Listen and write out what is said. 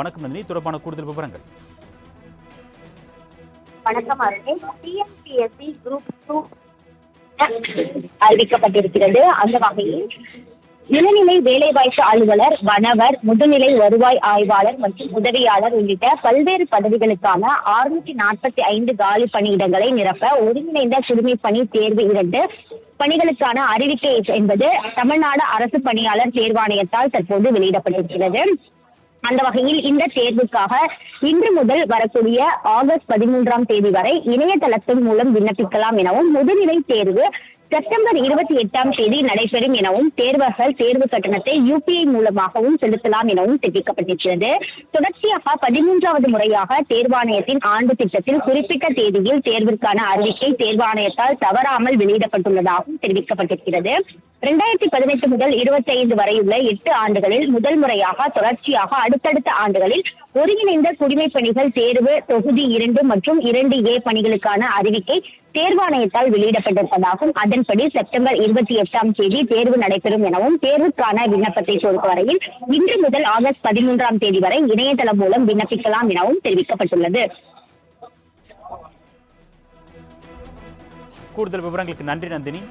வணக்கம் நந்தினி. தொடர்பான கூடுதல் விவரங்கள். வணக்கம் அருணே. டிஎன்பிஎஸ்சி குரூப் டூ அறிவிக்கப்பட்டிருக்கிறது. அந்த வகையில் இளநிலை வேலைவாய்ப்பு அலுவலர் வனவர் முதுநிலை வருவாய் ஆய்வாளர் மற்றும் உதவியாளர் உள்ளிட்ட பல்வேறு பதவிகளுக்கான அறுநூற்றி நாற்பத்தி ஐந்து காலி பணியிடங்களை நிரப்ப ஒருங்கிணைந்த குடிமை பணி தேர்வு இரண்டு பணிகளுக்கான அறிவிக்கை என்பது தமிழ்நாடு அரசு பணியாளர் தேர்வாணையத்தால் தற்போது வெளியிடப்பட்டிருக்கிறது. அந்த வகையில் இந்த தேர்வுக்காக இன்று முதல் வரக்கூடிய ஆகஸ்ட் பதிமூன்றாம் தேதி வரை இணையதளத்தின் மூலம் விண்ணப்பிக்கலாம் எனவும் முதுநிலை தேர்வு செப்டம்பர் இருபத்தி எட்டாம் தேதி நடைபெறும் எனவும் தேர்வர்கள் தேர்வு கட்டணத்தை யூபிஐ மூலமாகவும் செலுத்தலாம் எனவும் தெரிவிக்கப்பட்டிருக்கிறது. தொடர்ச்சியாக பதிமூன்றாவது முறையாக தேர்வாணையத்தின் ஆண்டு திட்டத்தில் குறிப்பிட்ட தேதியில் தேர்விற்கான அறிவிக்கை தேர்வாணையத்தால் தவறாமல் வெளியிடப்பட்டுள்ளதாகவும் தெரிவிக்கப்பட்டிருக்கிறது. இரண்டாயிரத்தி பதினெட்டு முதல் இருபத்தி ஐந்து வரையுள்ள எட்டு ஆண்டுகளில் முதல் முறையாக தொடர்ச்சியாக அடுத்தடுத்த ஆண்டுகளில் ஒருங்கிணைந்த குடிமை பணிகள் தேர்வு தொகுதி இரண்டு மற்றும் இரண்டு ஏ பணிகளுக்கான அறிவிக்கை தேர்வாணையத்தால் வெளியிடப்பட்டிருப்பதாகவும் அதன்படி செப்டம்பர் இருபத்தி எட்டாம் தேதி தேர்வு நடைபெறும் எனவும் தேர்வுக்கான விண்ணப்பத்தை பொறுத்தவரையில் இன்று முதல் ஆகஸ்ட் பதிமூன்றாம் தேதி வரை இணையதளம் மூலம் விண்ணப்பிக்கலாம் எனவும் தெரிவிக்கப்பட்டுள்ளது. கூடுதல் விவரங்களுக்கு நன்றி நந்தினி.